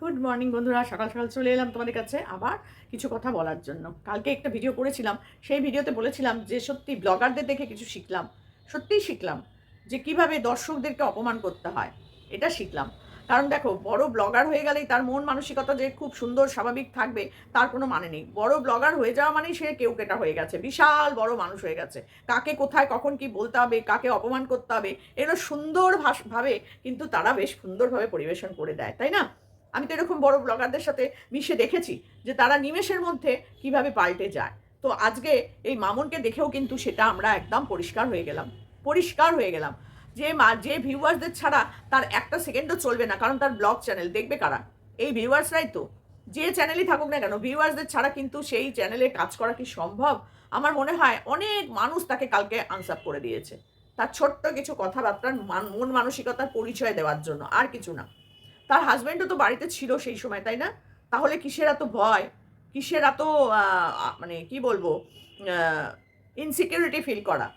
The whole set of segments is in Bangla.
গুড মর্নিং বন্ধুরা। সকাল সকাল চলে এলাম তোমাদের কাছে আবার কিছু কথা বলার জন্য। কালকে একটা ভিডিও করেছিলাম। সেই ভিডিওতে বলেছিলাম যে, সত্যি ব্লগারদের দেখে কিছু শিখলাম। সত্যিই শিখলাম যে, কীভাবে দর্শকদেরকে অপমান করতে হয়। এটা শিখলাম। কারণ দেখো, বড় ব্লগার হয়ে গেলেই তার মন মানসিকতা যে খুব সুন্দর, স্বাভাবিক থাকবে, তার কোনো মানে নেই। বড় ব্লগার হয়ে যাওয়া মানেই সে কেউ কেটা হয়ে গেছে। বিশাল বড় মানুষ হয়ে গেছে। কাকে কোথায়, কখন কি বলতে হবে, কাকে অপমান করতে হবে, এগুলো সুন্দর ভাবে কিন্তু তারা বেশ সুন্দরভাবে পরিবেশন করে দেয়, তাই না? আমি তো এরকম বড় ব্লগারদের সাথে মিশে দেখেছি যে তারা নিমেষের মধ্যে কীভাবে পাল্টে যায়। তো আজকে এই মামুনকে দেখেও কিন্তু সেটা আমরা একদম পরিষ্কার হয়ে গেলাম। পরিষ্কার হয়ে গেলাম। যে মা, যে ভিউয়ার্সদের ছাড়া তার একটা সেকেন্ডও চলবে না কারণ তার ব্লগ চ্যানেল দেখবে কারা? এই ভিউয়ার্সরাই তো। যে চ্যানেলই থাকুক না কেন ভিউয়ার্সদের ছাড়া কিন্তু সেই চ্যানেলে কাজ করা কি সম্ভব? আমার মনে হয় অনেক মানুষ তাকে কালকে আনসার করে দিয়েছে। তার ছোট্ট কিছু কথাবার্তার মন মানসিকতার পরিচয় দেওয়ার জন্য, আর কিছু না। তার হাজব্যান্ডও তো বাড়িতে ছিল সেই সময়, তাই না? তাহলে কিসের এত ভয়? কিসের এত মানে কি বলব ইনসিকিউরিটি ফিল করা?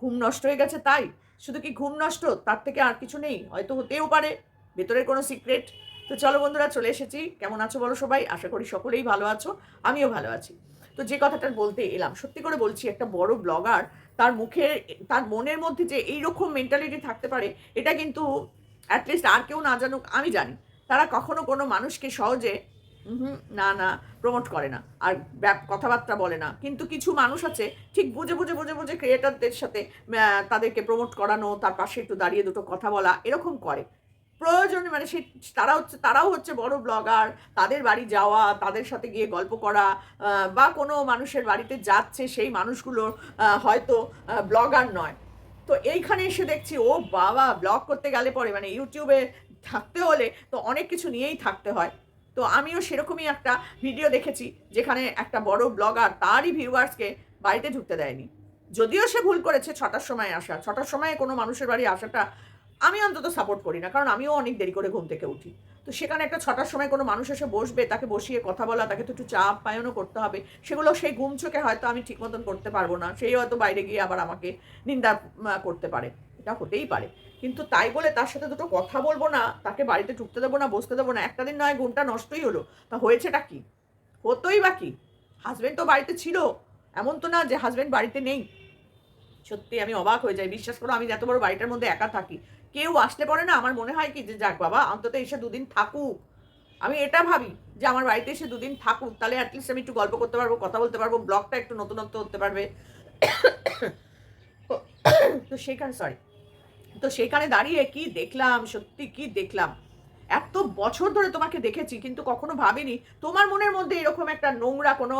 ঘুম নষ্ট হয়ে গেছে তাই? শুধু কি ঘুম নষ্ট? তার থেকে আর কিছু নেই? হয়তো হতেও পারে। ভেতরের কোনো সিক্রেট তো চলো বন্ধুরা, চলে এসেছি। কেমন আছো বলো সবাই? আশা করি সকলেই ভালো আছো। আমিও ভালো আছি। তো যে কথাটা বলতে এলাম, সত্যি করে বলছি, একটা বড় ব্লগার তার মুখের, তার মনের মধ্যে যে এইরকম মেন্টালিটি থাকতে পারে, এটা কিন্তু অ্যাটলিস্ট আর কেউ না জানুক, আমি জানি। তারা কখনো কোনো মানুষকে সহজে না না প্রমোট করে না। আর কথাবার্তা বলে না। কিন্তু কিছু মানুষ আছে, ঠিক বুঝে বুঝে বুঝে বুঝে ক্রিয়েটারদের সাথে তাদেরকে প্রমোট করানো, তার পাশে একটু দাঁড়িয়ে দুটো কথা বলা, এরকম করে। প্রয়োজনে মানে সে, তারা হচ্ছে, তারাও হচ্ছে বড় ব্লগার তাদের বাড়ি যাওয়া, তাদের সাথে গিয়ে গল্প করা বা কোনো মানুষের বাড়িতে যাচ্ছে সেই মানুষগুলো হয়তো ব্লগার নয়। তো এইখানে এসে দেখছি, ও বাবা ব্লগ করতে গেলে পরে মানে ইউটিউবে থাকতে হলে তো অনেক কিছু নিয়েই থাকতে হয়। তো আমিও সেরকমই একটা ভিডিও দেখেছি, যেখানে একটা বড় ব্লগার তারই ভিউয়ার্সকে বাড়িতে ঢুকতে দেয়নি। যদিও সে ভুল করেছে ছটার সময় আসা, ছটার সময় কোনো মানুষের বাড়ি আসাটা আমি অন্তত সাপোর্ট করি না, কারণ আমিও অনেক দেরি করে ঘুম থেকে উঠি। তো সেখানে একটা ছটার সময় কোনো মানুষ এসে বসবে, তাকে বসিয়ে কথা বলা, তাকে তো একটু চাপ পায়নও করতে হবে, সেগুলো সেই ঘুম চোখে হয়তো আমি ঠিক মতন করতে পারব না, সেই হয়তো বাইরে গিয়ে আবার আমাকে নিন্দা করতে পারে। এটা হতেই পারে। কিন্তু তাই বলে তার সাথে দুটো কথা বলব না, তাকে বাড়িতে ঢুকতে দেবো না, বসতে দেবো না, একটা দিন নয়, ঘুমটা নষ্টই হলো। তা হয়েছেটা কি? হতোই বা কি? হাজব্যান্ড তো বাড়িতে ছিল, এমন তো না যে হাজব্যান্ড বাড়িতে নেই। সত্যি আমি অবাক হয়ে যাই, বিশ্বাস করো আমি এত বড় বাড়িটার মধ্যে একা থাকি। কেউ আসলে পরে না, আমার মনে হয় কি যে, যাক বাবা, অন্তত এসে দুদিন থাকুক। আমি এটা ভাবি যে, আমার বাড়িতে এসে দুদিন থাকুক, তাহলে অ্যাটলিস্ট আমি একটু গল্প করতে পারব, কথা বলতে পারব, ব্লগটা একটু নতুনত্ব হতে পারবে। তো সেইখানে সরি তো সেইখানে দাঁড়িয়ে কি দেখলাম, সত্যি কি দেখলাম? এত বছর ধরে তোমাকে দেখেছি, কিন্তু কখনো ভাবিনি। তোমার মনের মধ্যে এরকম একটা নোংরা কোনো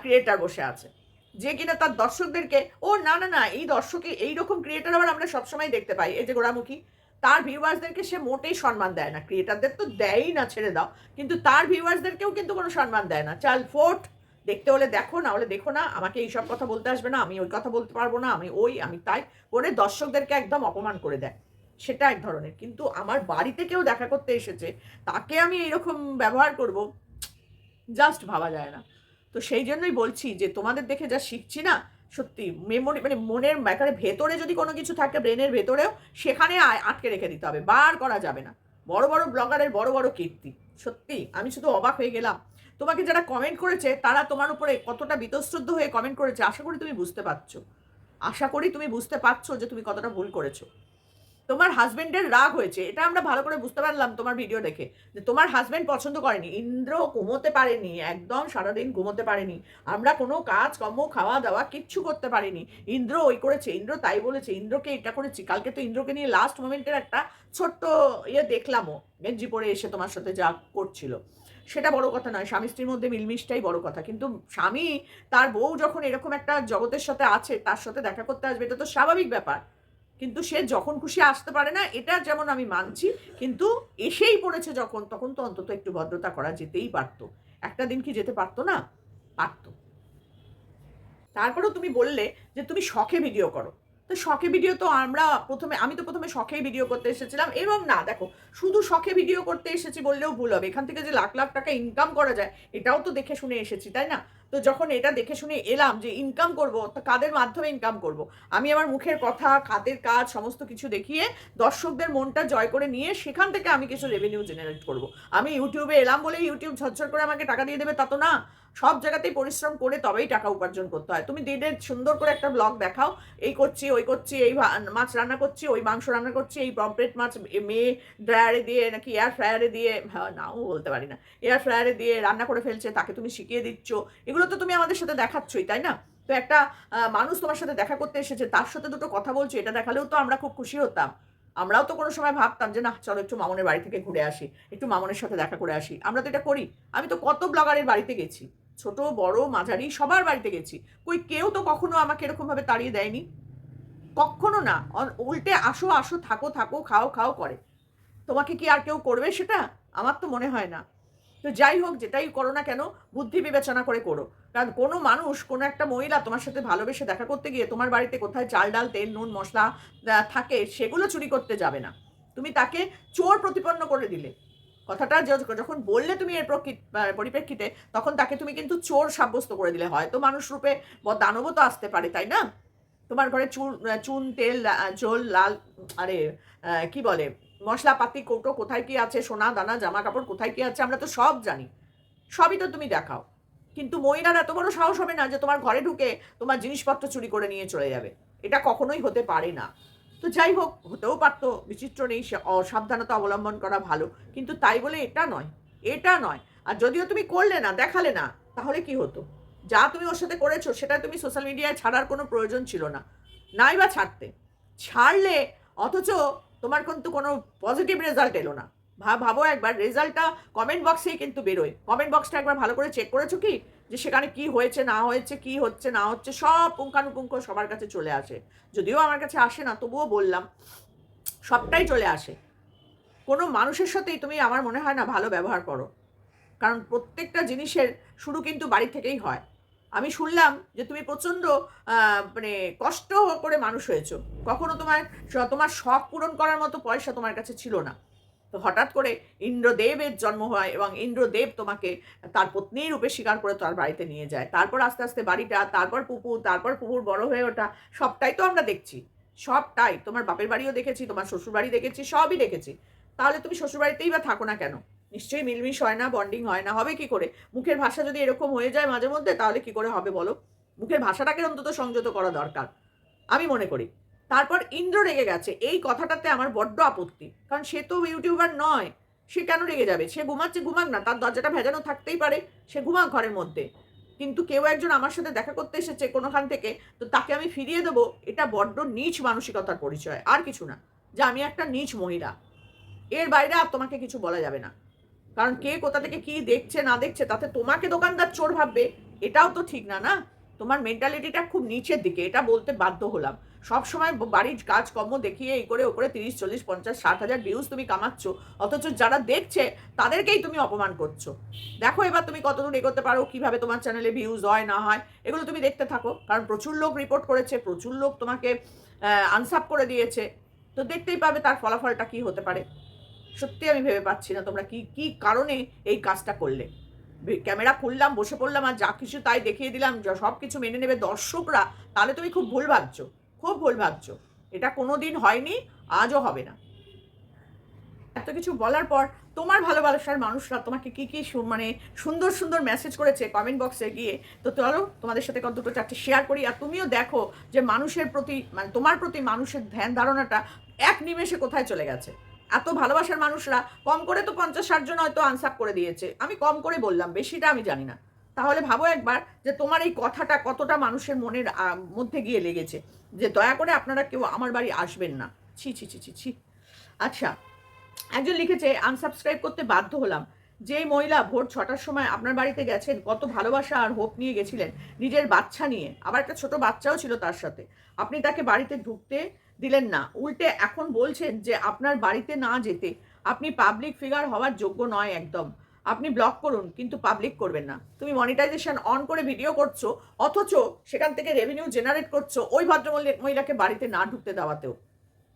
ক্রিয়েটার বসে আছে। যে কিনা তার দর্শকদেরকে, ও না না না, এই দর্শকে এইরকম ক্রিয়েটার আবার আমরা সবসময় দেখতে পাই। এই যে গোড়ামুখী, তার ভিউয়ার্সদেরকে সে মোটেই সম্মান দেয় না। ক্রিয়েটারদের তো দেয়ই না, ছেড়ে দাও। কিন্তু তার ভিউয়ার্সদেরকেও কিন্তু কোনো সম্মান দেয় না। চাল ফোর্ট দেখতে হলে দেখো, না হলে দেখো না। আমাকে এইসব কথা বলতে আসবে না, আমি ওই কথা বলতে পারব না, আমি ওই, আমি তাই করে দর্শকদেরকে একদম অপমান করে দেয়। সেটা এক ধরনের। কিন্তু আমার বাড়িতে কেউ দেখা করতে এসেছে, তাকে আমি এইরকম ব্যবহার করব জাস্ট ভাবা যায় না। তো সেই জন্যই বলছি যে তোমাদের দেখে যা শিখছি না, সত্যি মেমোরি মানে মনের একেবারে ভেতরে যদি কোনো কিছু থাকে ব্রেনের ভেতরেও, সেখানে আটকে রেখে দিতে হবে, বার করা যাবে না। বড় বড় ব্লগারের বড় বড় কীর্তি, সত্যি আমি শুধু অবাক হয়ে গেলাম। তোমাকে যারা কমেন্ট করেছে, তারা তোমার উপরে কতটা বিতশ্রদ্ধ হয়ে কমেন্ট করেছে, আশা করি তুমি বুঝতে পারছ। আশা করি তুমি বুঝতে পারছ যে তুমি কতটা ভুল করেছ। তোমার হাজবেন্ডের রাগ হয়েছে, এটা আমরা ভালো করে বুঝতে পারলাম তোমার ভিডিও দেখে, যে তোমার হাজবেন্ড পছন্দ করেনি। ইন্দ্র ঘুমোতে পারেনি, একদম সারাদিন ঘুমোতে পারেনি। আমরা কোনো কাজ, কর্ম, খাওয়া দাওয়া কিচ্ছু করতে পারিনি। ইন্দ্র ওই করেছে, ইন্দ্র তাই বলেছে, ইন্দ্রকে এটা করেছি। কালকে তো ইন্দ্রকে নিয়ে লাস্ট মোমেন্টের একটা ছোট্ট ইয়ে দেখলামও, গেঞ্জি পরে এসে তোমার সাথে যা করছিল। সেটা বড় কথা নয়, স্বামী স্ত্রীর মধ্যে মিলমিশটাই বড় কথা। কিন্তু স্বামী, তার বউ যখন এরকম একটা জগতের সাথে আছে, তার সাথে দেখা করতে আসবে, এটা তো স্বাভাবিক ব্যাপার। কিন্তু সে যখন খুশি আসতে পারে না, এটা যেমন আমি মানছি, কিন্তু এসেই পড়েছে যখন, তখন তো অন্তত একটু ভদ্রতা করা যেতেই পারতো। একটা দিন কি যেতে পারতো না? পারতো। তারপরেও তুমি বললে যে তুমি শখে ভিডিও করো। তো শখে ভিডিও তো আমরা প্রথমে, আমি তো প্রথমে শখেই ভিডিও করতে এসেছিলাম। এবং না, দেখো, শুধু শখে ভিডিও করতে এসেছি বললেও ভুল হবে। এখান থেকে যে লাখ লাখ টাকা ইনকাম করা যায়, এটাও তো দেখে শুনে এসেছি, তাই না? তো যখন এটা দেখে শুনে এলাম যে ইনকাম করব তো কাদের মাধ্যমে ইনকাম করব? আমি আমার মুখের কথা খাতের কাজ সমস্ত কিছু দেখিয়ে দর্শকদের মনটা জয় করে নিয়ে সেখান থেকে আমি কিছু রেভিনিউ জেনারেট করব। আমি ইউটিউবে এলাম বলে ইউটিউব ঝরঝর করে আমাকে টাকা দিয়ে দেবে তা তো না। সব জায়গাতেই পরিশ্রম করে তবেই টাকা উপার্জন করতে হয়। তুমি দিনে সুন্দর করে একটা ব্লগ দেখাও এই করছি ওই করছি এই মাছ রান্না করছি ওই মাংস রান্না করছি এই পমপ্লেট মাছ মেয়ে ড্রায়ারে দিয়ে নাকি এয়ার ফ্রায়ারে দিয়ে হ্যাঁ, নাও বলতে পারি না এয়ার ফ্রায়ারে দিয়ে রান্না করে ফেলছে তাকে তুমি শিখিয়ে দিচ্ছ। এগুলো তো তুমি আমাদের সাথে দেখাচ্ছই, তাই না? তো একটা মানুষ তোমার সাথে দেখা করতে এসেছে, তার সাথে দুটো কথা বলছো, এটা দেখালেও তো আমরা খুব খুশি হতাম। আমরাও তো কোনো সময় ভাবতাম যে, না, চলো একটু মামনের বাড়ি থেকে ঘুরে আসি, একটু মামনের সাথে দেখা করে আসি। আমরা তো এটা করি। আমি তো কত ব্লগারের বাড়িতে গেছি, ছোট, বড়, মাঝারি, সবার বাড়িতে গেছি। কই কেউ তো কখনো আমাকে এরকমভাবে তাড়িয়ে দেয়নি? কখনো না। উল্টে আসো আসো, থাকো থাকো, খাও খাও করে। তোমাকে কি আর কেউ করবে সেটা? আমার তো মনে হয় না। তো যাই হোক, যেটাই করো না কেন, বুদ্ধি বিবেচনা করে করো। কারণ কোনো মানুষ, কোনো একটা মহিলা তোমার সাথে ভালোবেসে দেখা করতে গিয়ে তোমার বাড়িতে কোথায় চাল, ডাল, তেল, নুন, মশলা থাকে, সেগুলো চুরি করতে যাবে না। তুমি তাকে চোর প্রতিপন্ন করে দিলে। কথাটা যখন বললে তুমি এর পরিপ্রেক্ষিতে, তখন তাকে তুমি কিন্তু চোর সাব্যস্ত করে দিলে। হয়তো মানুষ রূপে দানবও তো আসতে পারে, তাই না? তোমার ঘরে চুন চুন, তেল জল লাল, আরে কি বলে? মশলাপাতি কৌটো কোথায় কি আছে, সোনা, দানা জামা কাপড় কোথায় কি আছে, আমরা তো সব জানি। সবই তো তুমি দেখাও। কিন্তু মহিলার এত বড় সাহস হবে না যে তোমার ঘরে ঢুকে তোমার জিনিসপত্র চুরি করে নিয়ে চলে যাবে। এটা কখনোই হতে পারে না। তো যাই হোক, হতেও পারতো, বিচিত্র নেই অসাবধানতা অবলম্বন করা ভালো। কিন্তু তাই বলে এটা নয় এটা নয়। আর যদিও তুমি করলে না, দেখালে না, তাহলে কি হতো? যা তুমি ওর সাথে করেছ, সেটা তুমি সোশ্যাল মিডিয়ায় ছাড়ার কোনো প্রয়োজন ছিল না। নাই বা ছাড়তে। ছাড়লে অথচ তোমার কিন্তু কোনো পজিটিভ রেজাল্ট এলো না। ভাব ভাবো একবার রেজাল্টটা কমেন্ট বক্সেই কিন্তু বেরোয়। কমেন্ট বক্সটা একবার ভালো করে চেক করেছ কি? যে সেখানে কি হয়েছে, না হয়েছে, কি হচ্ছে, না হচ্ছে, সব পুঙ্খানুপুঙ্খ সবার কাছে চলে আসে। যদিও আমার কাছে আসে না, তবুও বললাম, সবটাই চলে আসে। কোনো মানুষের সাথেই তুমি আমার মনে হয় না ভালো ব্যবহার করো। কারণ প্রত্যেকটা জিনিসের শুরু কিন্তু বাড়ি থেকেই হয়। আমি শুনলাম যে তুমি প্রচণ্ড মানে কষ্ট করে মানুষ হয়েছো। কখনো তোমার তোমার শখ পূরণ করার মতো পয়সা তোমার কাছে ছিল না। তো হঠাৎ করে ইন্দ্রদেবের জন্ম হয় এবং ইন্দ্রদেব তোমাকে তার পত্নী রূপে স্বীকার করে তার বাড়িতে নিয়ে যায়। তারপর আস্তে আস্তে বাড়িটা, তারপর পুকুর তারপর পুকুর বড় হয়ে ওঠা, সবটাই তো আমরা দেখছি। সবটাই। তোমার বাপের বাড়িও দেখেছি, তোমার শ্বশুর বাড়ি দেখেছি, সবই দেখেছি। তাহলে তুমি শ্বশুর বাড়িতেই বা থাকো না কেন? নিশ্চয়ই মিলমিশ হয় না বন্ডিং হয় না, হবে কি করে? মুখের ভাষা যদি এরকম হয়ে যায় মাঝে মধ্যে, তাহলে কি করে হবে বলো? মুখের ভাষাটাকে অন্তত সংযত করা দরকার, আমি মনে করি। তারপর ইন্দ্র রেগে গেছে, এই কথাটাতে আমার বড্ড আপত্তি, কারণ সে তো ইউটিউবার নয়, সে কেন রেগে যাবে? সে ঘুমাচ্ছে, ঘুমাক না, তার দরজাটা ভেজানো থাকতেই পারে, সে ঘুমাক ঘরের মধ্যে। কিন্তু কেউ একজন আমার সাথে দেখা করতে এসেছে কোনোখান থেকে, তো তাকে আমি ফিরিয়ে দেবো, এটা বড্ড নিচ মানসিকতার পরিচয়, আর কিছু না, যে আমি একটা নিচ মহিলা। এর বাইরে আর তোমাকে কিছু বলা যাবে না। কারণ কে কোথা থেকে কি দেখছে, না দেখছে, তাতে তোমাকে দোকানদার চোর ভাববে। এটাও তো ঠিক না না? তোমার মেন্টালিটিটা খুব নিচের দিকে, এটা বলতে বাধ্য হলাম। সব সময় বাড়ির কাজকর্ম দেখিয়ে এই করে ও করে তিরিশ, চল্লিশ, পঞ্চাশ, ষাট হাজার ভিউজ তুমি কামাচ্ছ, অথচ যারা দেখছে, তাদেরকেই তুমি অপমান করছ। দেখো এবার তুমি কতদূর এগোতে পারো, কীভাবে তোমার চ্যানেলে ভিউজ হয়, না হয়, এগুলো তুমি দেখতে থাকো। কারণ প্রচুর লোক রিপোর্ট করেছে, প্রচুর লোক তোমাকে আনসাপ করে দিয়েছে। তো দেখতেই পাবে তার ফলাফলটা কি হতে পারে। সত্যি আমি ভেবে পাচ্ছি না তোমরা কি কি কারণে এই কাজটা করলে। ক্যামেরা খুললাম, বসে পড়লাম, আর যা কিছু তাই দেখিয়ে দিলাম সব কিছু মেনে নেবে দর্শকরা, তাহলে তুমি খুব ভুল ভাবছ, খুব ভুল ভাবছ। এটা কোনো দিন হয়নি, আজও হবে না। এত কিছু বলার পর তোমার ভালোবাসার মানুষরা তোমাকে কি কি মানে সুন্দর সুন্দর মেসেজ করেছে কমেন্ট বক্সে গিয়ে। তো চলো, তোমাদের সাথে কত দুটো চারটে শেয়ার করি, আর তুমিও দেখো যে মানুষের প্রতি মানে তোমার প্রতি মানুষের ধ্যান ধারণাটা এক নিমেষে কোথায় চলে গেছে। এত ভালোবাসার মানুষরা কম করে তো পঞ্চাশ ষাট জন হয়তো আনসাপ করে দিয়েছে। আমি কম করে বললাম, বেশিটা আমি জানি না। তাহলে ভাবো একবার যে তোমার এই কথাটা কতটা মানুষের মনের মধ্যে গিয়ে লেগেছে। যে দয়া করে আপনারা কেউ আমার বাড়ি আসবেন না। ছি ছি ছি ছি ছি। আচ্ছা একজন লিখেছে আনসাবস্ক্রাইব করতে বাধ্য হলাম। যেই মহিলা ভোর ছটার সময় আপনার বাড়িতে গেছেন, কত ভালোবাসা আর হোপ নিয়ে গেছিলেন নিজের বাচ্চা নিয়ে। আবার একটা ছোট বাচ্চাও ছিল তার সাথে। আপনি তাকে বাড়িতে ঢুকতে দিলেন না। উল্টে এখন বলছেন যে, আপনার বাড়িতে না যেতে আপনি পাবলিক ফিগার হওয়ার যোগ্য নয় একদম। আপনি ব্লক করুন, কিন্তু পাবলিক করবেন না। তুমি মনিটাইজেশন অন করে ভিডিও করছ, অথচ সেখান থেকে রেভিনিউ জেনারেট করছ ওই ভদ্র মহিলাকে বাড়িতে না ঢুকতে দেওয়াতেও।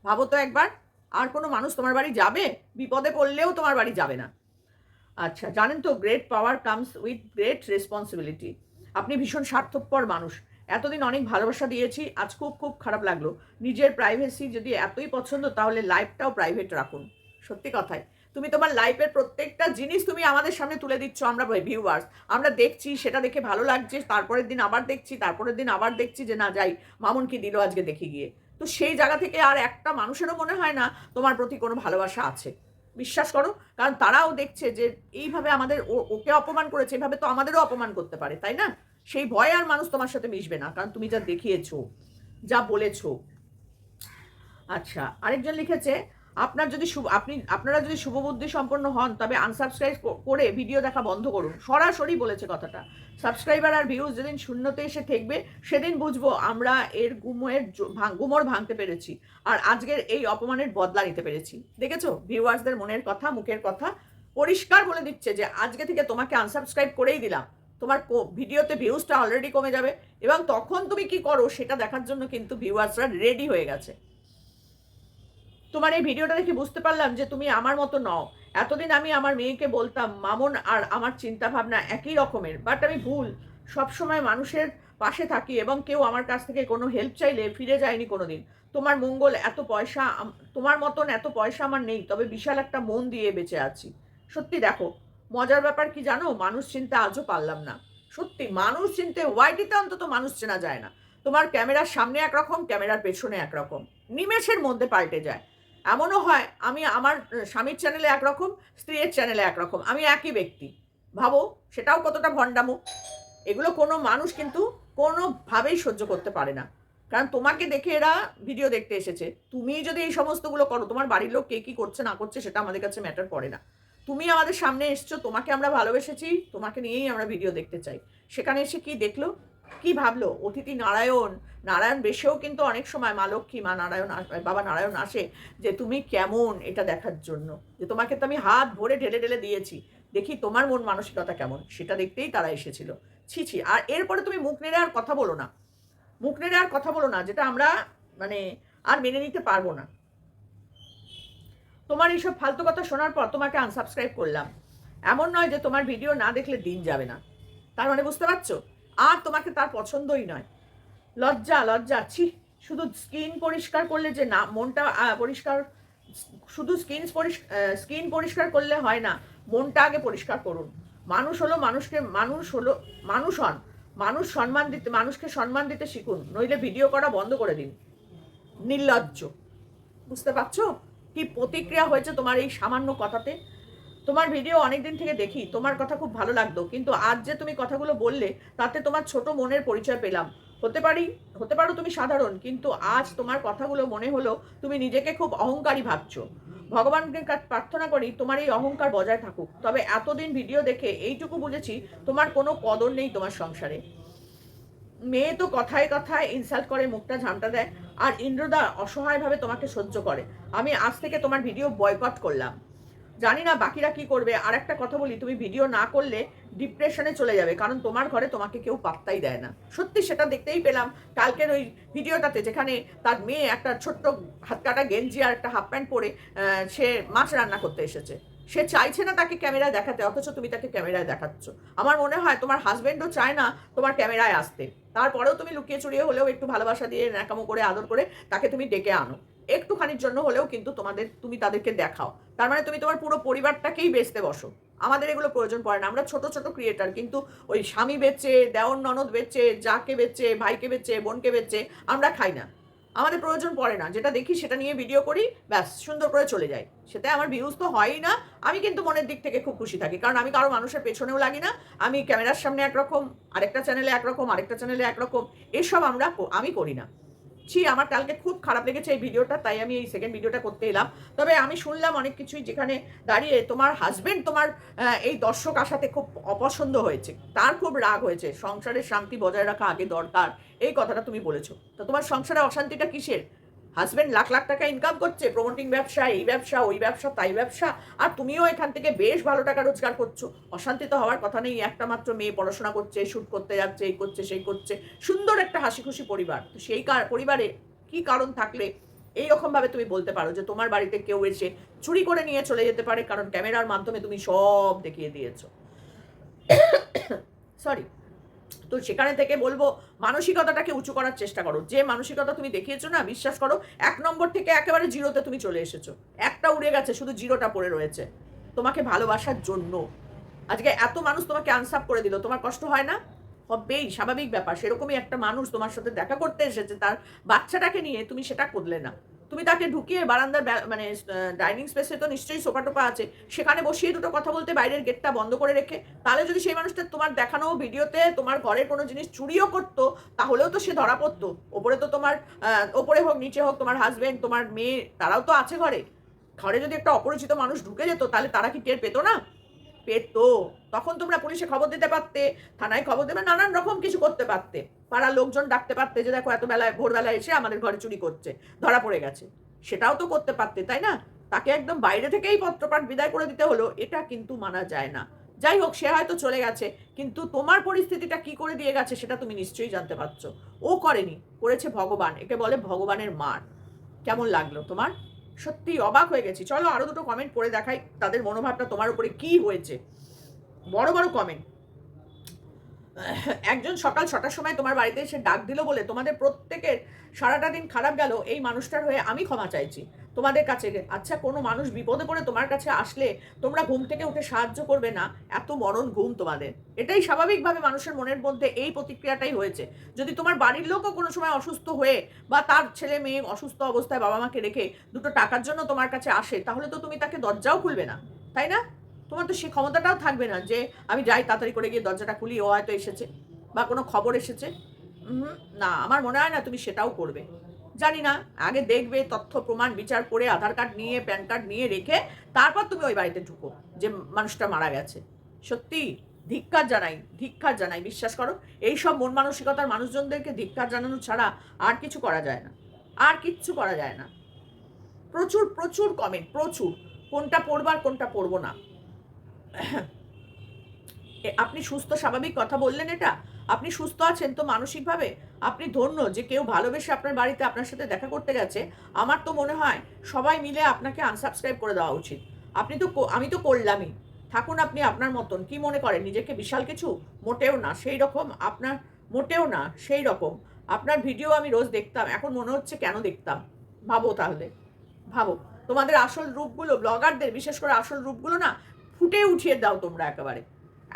ভাবো তো একবার, আর কোনো মানুষ তোমার বাড়ি যাবে? বিপদে পড়লেও তোমার বাড়ি যাবে না। আচ্ছা জানেন তো great power comes with great responsibility আপনি ভীষণ স্বার্থপর মানুষ। এতদিন অনেক ভালোবাসা দিয়েছি, আজ খুব খুব খারাপ লাগল। নিজের প্রাইভেসি যদি এতই পছন্দ, তাহলে লাইফটাও প্রাইভেট রাখুন। সত্যি কথাই। তুমি তোমার লাইফের প্রত্যেকটা জিনিস তুমি আমাদের সামনে তুলে দিচ্ছ, আমরা ভিউয়ার্স আমরা দেখছি, সেটা দেখে ভালো লাগছে, তারপরের দিন আবার দেখছি, তারপরের দিন আবার দেখছি যে না, যাই, মামুন কি দিল আজকে দেখে গিয়ে। তো সেই জায়গা থেকে আর একটা মানুষেরও মনে হয় না, তোমার প্রতি কোনো ভালোবাসা আছে। বিশ্বাস করো, কারণ তারাও দেখছে যে এইভাবে আমাদের ওকে অপমান করেছে, এইভাবে তো আমাদেরও অপমান করতে পারে, তাই না? সেই ভয়ে আর মানুষ তোমার সাথে মিশবে না, কারণ তুমি যা দেখিয়েছো, যা বলেছ। আচ্ছা আরেকজন লিখেছে, আপনার যদি আপনি, আপনারা যদি শুভবুদ্ধি সম্পন্ন হন, তবে আনসাবস্ক্রাইব করে ভিডিও দেখা বন্ধ করুন। সরাসরি বলেছে কথাটা। সাবস্ক্রাইবার আর ভিউজ যেদিন শূন্যতে এসে ঠেকবে, সেদিন বুঝব আমরা এর গুমের গুমর ভাঙতে পেরেছি, আর আজকের এই অপমানের বদলা নিতে পেরেছি। দেখেছ? ভিউয়ার্সদের মনের কথা, মুখের কথা পরিষ্কার বলে দিচ্ছে যে, আজকে থেকে তোমাকে আনসাবস্ক্রাইব করেই দিলাম। তোমার ভিডিওতে ভিউজটা অলরেডি কমে যাবে। এবং তখন তুমি কি করো, সেটা দেখার জন্য কিন্তু ভিউয়ার্সরা রেডি হয়ে গেছে। তোমার এই ভিডিওটা দেখে বুঝতে পারলাম যে তুমি আমার মতো নও। এতদিন আমি আমার মেয়েকে বলতাম, মামন, আর আমার চিন্তা ভাবনা একই রকমের বাট আমি ভুল। সবসময় মানুষের পাশে থাকি এবং কেউ আমার কাছ থেকে কোনো হেল্প চাইলে ফিরে যায়নি কোনো দিন তোমার মঙ্গল এত পয়সা তোমার মতন এত পয়সা আমার নেই, তবে বিশাল একটা মন দিয়ে বেঁচে আছি। সত্যি দেখো মজার ব্যাপার কি জানো? মানুষ চিনতে আজও পারলাম না। সত্যি, মানুষ চিনতে ওয়াইটিতে অন্তত মানুষ চেনা যায় না। তোমার ক্যামেরার সামনে একরকম, ক্যামেরার পেছনে একরকম। নিমেষের মধ্যে পাল্টে যায়। এমনও হয়, আমি আমার স্বামীর চ্যানেলে একরকম, স্ত্রীর চ্যানেলে একরকম। আমি একই ব্যক্তি। ভাবো, সেটাও কতটা ভণ্ডামো? এগুলো কোনো মানুষ কিন্তু কোনোভাবেই সহ্য করতে পারে না। কারণ তোমাকে দেখে এরা ভিডিও দেখতে এসেছে। তুমি যদি এই সমস্তগুলো করো, তোমার বাড়ির লোক কে কী করছে, না করছে, সেটা আমাদের কাছে ম্যাটার করে না। তুমি আমাদের সামনে এসছো, তোমাকে আমরা ভালোবেসেছি, তোমাকে নিয়েই আমরা ভিডিও দেখতে চাই। সেখানে এসে কি দেখল? কি ভাবলো? অতিথি নারায়ণ নারায়ণ বেশেও কিন্তু অনেক সময় মা লক্ষ্মী, মা নারায়ণ বাবা নারায়ণ আসে যে তুমি কেমন এটা দেখার জন্য? যে তোমাকে তো আমি হাত ভরে ঢেলে ঢেলে দিয়েছি। দেখি তোমার মন মানসিকতা কেমন? সেটা দেখতেই তারা এসেছিল। ছি ছি, আর এরপরে তুমি মুখ নেড়ে আর কথা বলো না। মুখ নেড়ে আর কথা বলো না, যেটা আমরা মানে আর মেনে নিতে পারব না। তোমার এইসব ফালতু কথা শোনার পর তোমাকে আনসাবস্ক্রাইব করলাম। এমন নয় যে তোমার ভিডিও না দেখলে দিন যাবে না। তার মানে বুঝতে পারছ? আর তোমাকে তার পছন্দই নয়। লজ্জা লজ্জা। ছি, শুধু স্কিন পরিষ্কার করলে যে না, মনটা পরিষ্কার, শুধু স্কিন স্কিন পরিষ্কার করলে হয় না, মনটা আগে পরিষ্কার করুন। মানুষ হলো মানুষকে, মানুষ হলো, মানুষ হন। মানুষ সম্মান দিতে, মানুষকে সম্মান দিতে শিখুন। নইলে ভিডিও করা বন্ধ করে দিন। নির্লজ্জ। বুঝতে পারছ? কি প্রতিক্রিয়া হয়েছে তোমার এই সামান্য কথাতে? তোমার ভিডিও অনেকদিন থেকে দেখি, তোমার কথা খুব ভালো লাগতো, কিন্তু আজ যে তুমি কথাগুলো বললে, তাতে তোমার ছোট মনের পরিচয় পেলাম। হতে পারি, হতে পারো তুমি সাধারণ, কিন্তু আজ তোমার কথাগুলো মনে হলো তুমি নিজেকে খুব অহংকারী ভাবছ। ভগবানকে প্রার্থনা করি তোমার এই অহংকার বজায় থাকুক, তবে এতদিন ভিডিও দেখে এইটুকু বুঝেছি তোমার কোনো কদর নেই তোমার সংসারে। মেয়ে তো কথায় কথায় ইনসাল্ট করে, মুখটা ঝামটা দেয়। আর ইন্দ্রদা অসহায়ভাবে তোমাকে সহ্য করে। আমি আজ থেকে তোমার ভিডিও বয়কট করলাম। জানি না বাকিরা কি করবে। আর একটা কথা বলি, তুমি ভিডিও না করলে ডিপ্রেশনে চলে যাবে। কারণ তোমার ঘরে তোমাকে কেউ পাত্তাই দেয় না। সত্যি সেটা দেখতেই পেলাম। কালকের ওই ভিডিওটাতে যেখানে তার মেয়ে একটা ছোট্ট হাত কাটা গেঞ্জি আর একটা হাফ প্যান্ট পরে সে মাছ রান্না করতে এসেছে। সে চাইছে না তাকে ক্যামেরায় দেখাতে, অথচ তুমি তাকে ক্যামেরায় দেখাচ্ছ। আমার মনে হয় তোমার হাজবেন্ডও চায় না তোমার ক্যামেরায় আসতে। তারপরেও তুমি লুকিয়ে চুরিয়ে হলেও একটু ভালোবাসা দিয়ে ন্যাকামো করে, আদর করে তাকে তুমি ডেকে আনো। একটুখানির জন্য হলেও কিন্তু তোমাদের, তুমি তাদেরকে দেখাও। তার মানে তুমি তোমার পুরো পরিবারটাকেই বেচতে বসো। আমাদের এগুলো প্রয়োজন পড়ে না। আমরা ছোট ছোট ক্রিয়েটার কিন্তু ওই স্বামী বেচে, দেওর ননদ বেচে, যাকে বেচে, ভাইকে বেচে, বোনকে বেচে আমরা খাই না। আমাদের প্রয়োজন পড়ে না। যেটা দেখি সেটা নিয়ে ভিডিও করি, ব্যাস, সুন্দর করে চলে যায়। সেটা আমার ভিউজ তো হয়ই না। আমি কিন্তু মনের দিক থেকে খুব খুশি থাকি। কারণ আমি কারও মানুষের পেছনেও লাগি না। আমি ক্যামেরার সামনে একরকম, আরেকটা চ্যানেলে একরকম, আরেকটা চ্যানেলে একরকম। এসব আমরা আমি করি না। ছি, আমার কালকে খুব খারাপ লেগেছে এই ভিডিওটা, তাই আমি এই সেকেন্ড ভিডিওটা করতে এলাম। তবে আমি শুনলাম অনেক কিছুই যেখানে দাঁড়িয়ে তোমার হাজবেন্ড তোমার এই দর্শক আসাতে খুব অপছন্দ হয়েছে। তার খুব রাগ হয়েছে। সংসারের শান্তি বজায় রাখা আগে দরকার। এই কথাটা তুমি বলেছ। তো তোমার সংসারে অশান্তিটা কিসের? হাজবেন্ড লাখ লাখ টাকা ইনকাম করছে প্রমোটিং ব্যবসা, এই ব্যবসা, ওই ব্যবসা, তাই ব্যবসা, আর তুমিও এখান থেকে বেশ ভালো টাকা রোজগার করছ। অশান্তি তো হওয়ার কথা নেই, একটা মাত্র মেয়ে পড়াশোনা করছে শ্যুট করতে যাচ্ছে, এই করছে, সেই করছে। সুন্দর একটা হাসি খুশি পরিবার। তো সেই পরিবারে কি কারণ থাকলে এই ভাবে তুমি বলতে পারো যে তোমার বাড়িতে কেউ এসে চুরি করে নিয়ে চলে যেতে পারে, কারণ ক্যামেরার মাধ্যমে তুমি সব দেখিয়ে দিয়েছ। সরি তো সেখানে থেকে বলব মানসিকতাটাকে উঁচু করার চেষ্টা করো। যে মানসিকতা তুমি দেখিয়েছো না, বিশ্বাস করো, এক নম্বর থেকে একেবারে জিরোতে তুমি চলে এসেছ। একটা উড়ে গেছে, শুধু জিরোটা পড়ে রয়েছে। তোমাকে ভালোবাসার জন্য। আজকে এত মানুষ তোমাকে আনসাপ করে দিল, তোমার কষ্ট হয় না? হবেই, স্বাভাবিক ব্যাপার। সেরকমই একটা মানুষ তোমার সাথে দেখা করতে এসেছে, তার বাচ্চাটাকে নিয়ে তুমি সেটা করলে না। তুমি তাকে ঢুকিয়ে বারান্দার মানে ডাইনিং স্পেসে তো নিশ্চয়ই সোফা টোপা আছে, সেখানে বসিয়ে দুটো কথা বলতে বাইরের গেটটা বন্ধ করে রেখে, তাহলে যদি সেই মানুষটা তোমার দেখানো ভিডিওতে তোমার ঘরের কোনো জিনিস চুরিও করতো, তাহলেও তো সে ধরা পড়তো। ওপরে তো তোমার ওপরে হোক, নিচে হোক, তোমার হাজব্যান্ড তোমার মেয়ে, তারাও তো আছে ঘরে। ঘরে যদি একটা অপরিচিত মানুষ ঢুকে যেত, তাহলে তারা কি টের পেতো না? পেতো। তখন তোমরা পুলিশে খবর দিতে পারতে, থানায় খবর দেবে, নানান রকম কিছু করতে পারতে। পাড়ার লোকজন ডাকতে পারতে যে, দেখো, এত বেলায়, ভোরবেলায় এসে আমাদের ঘরে চুরি করছে, ধরা পড়ে গেছে। সেটাও তো করতে পারতে, তাই না? তাকে একদম বাইরে থেকেই পত্রপাঠ বিদায় করে দিতে হলো, এটা কিন্তু মানা যায় না। যাই হোক, সে হয়তো চলে গেছে, কিন্তু তোমার পরিস্থিতিটা কি করে দিয়ে গেছে সেটা তুমি নিশ্চয়ই জানতে পারছ। ও করেনি, করেছে ভগবান, একে বলে ভগবানের মার। কেমন লাগল তোমার? সত্যি অবাক হয়ে গেছি। চলো আরও দুটো কমেন্ট পড়ে দেখাই, তাদের মনোভাবটা তোমার উপরে কি হয়েছে। বড় বড় কমেন্ট একজন সকাল ছটার সময় তোমার বাড়িতে এসে ডাক দিল বলে তোমাদের প্রত্যেকের সারাটা দিন খারাপ গেল, এই মানুষটার হয়ে আমি ক্ষমা চাইছি। তোমাদের কাছে আচ্ছা কোনো মানুষ বিপদে পড়ে তোমার কাছে আসলে তোমরা ঘুম থেকে উঠে সাহায্য করবে না? এত মরণ ঘুম তোমাদের। এটাই স্বাভাবিকভাবে মানুষের মনের মধ্যে এই প্রতিক্রিয়াটাই হয়েছে। যদি তোমার বাড়ির লোকও কোনো সময় অসুস্থ হয়ে বা তার ছেলে মেয়ে অসুস্থ অবস্থায় বাবা মাকে রেখে দুটো টাকার জন্য তোমার কাছে আসে, তাহলে তো তুমি তাকে দরজাও খুলবে না। তাই না? তোমার তো সেই ক্ষমতাটাও থাকবে না যে আমি যাই তাড়াতাড়ি করে গিয়ে দরজাটা খুলি, ও হয়তো এসেছে বা কোনো খবর এসেছে। না, আমার মনে হয় না তুমি সেটাও করবে। জানি না, আগে দেখবে, তথ্য, প্রমাণ, বিচার করে আধার কার্ড নিয়ে, প্যান কার্ড নিয়ে রেখে তারপর তুমি ওই বাড়িতে ঢুকো যে মানুষটা মারা গেছে। সত্যি, ধিক্কার জানাই ধিক্কার জানাই, বিশ্বাস করো এই সব মন মানসিকতার মানুষজনদেরকে ধিক্ষার জানানো ছাড়া আর কিছু করা যায় না। আর কিচ্ছু করা যায় না। প্রচুর প্রচুর কমেন্ট প্রচুর। কোনটা পড়বার কোনটা পড়ব না। আপনি সুস্থ, স্বাভাবিক কথা বললেন এটা? আপনি সুস্থ আছেন তো মানসিকভাবে? আপনি ধন্য যে কেউ ভালোবেসে আপনার বাড়িতে আপনার সাথে দেখা করতে গেছে। আমার তো মনে হয় সবাই মিলে আপনাকে আনসাবস্ক্রাইব করে দেওয়া উচিত। আপনি তো আমি তো করলামই। থাকুন আপনি আপনার মতন। কি মনে করেন? নিজেকে বিশাল কিছু? মোটেও না। সেই রকম আপনার মোটেও না। সেই রকম। আপনার ভিডিও আমি রোজ দেখতাম। এখন মনে হচ্ছে কেন দেখতাম? ভাবো তাহলে। ভাবো। তোমাদের আসল রূপগুলো, ব্লগারদের, বিশেষ করে আসল রূপগুলো না ফুটে উঠিয়ে দাও তোমরা একেবারে।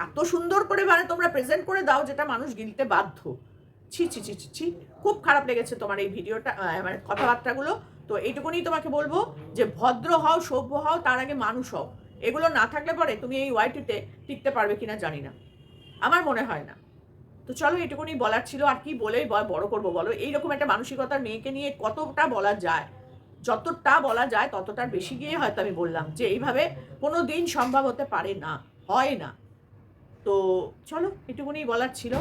এত সুন্দর করে মানে তোমরা প্রেজেন্ট করে দাও যেটা মানুষ গিলতে বাধ্য। ছি ছি ছি ছি ছি। খুব খারাপ লেগেছে তোমার এই ভিডিওটা মানে কথাবার্তাগুলো। তো এইটুকুনি তোমাকে বলব যে ভদ্র হও, সভ্য হও, তার আগে মানুষ হও। এগুলো না থাকলে পরে তুমি এই ওয়াইটিতে টিকতে পারবে কিনা জানি না। আমার মনে হয় না। তো চলো এটুকুনি বলার ছিল, আর কি বলেই বড় করব বলো? এইরকম একটা মানসিকতার মেয়েকে নিয়ে কতটা বলা যায়? যতটা বলা যায় ততটার বেশি গিয়ে হয়তো আমি বললাম যে এইভাবে কোনো দিন সম্ভব হতে পারে না, হয় না। তো চলো এটুকুনি বলার ছিল।